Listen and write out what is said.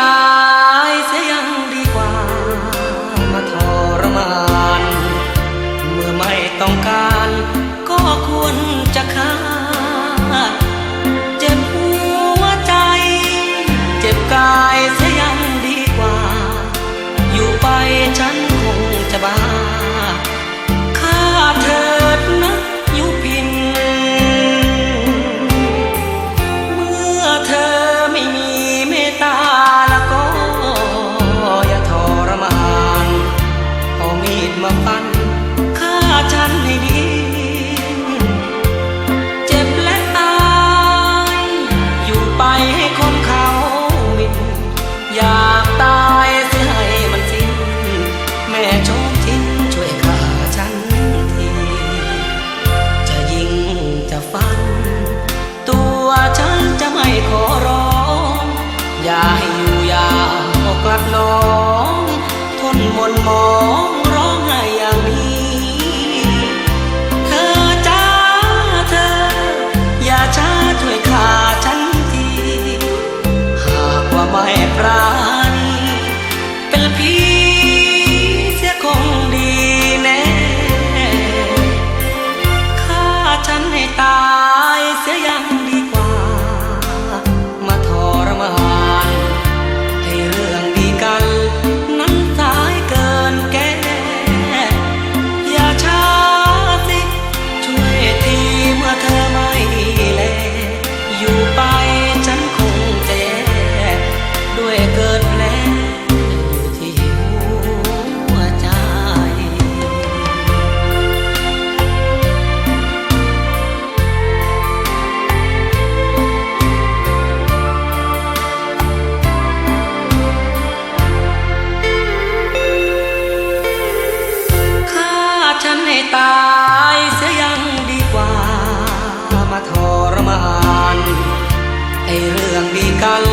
ตายเสียยังดีกว่า มาทรมาน เมื่อไม่ต้องการ ก็ควรจะฆ่า เจ็บหัวใจ เจ็บกายเสียยังดีกว่า อยู่ไปฉันคงจะบ้าฆ่าเธอ तय से ตายเสียยังดีกว่ามาทรมานไอเรื่องดีกัน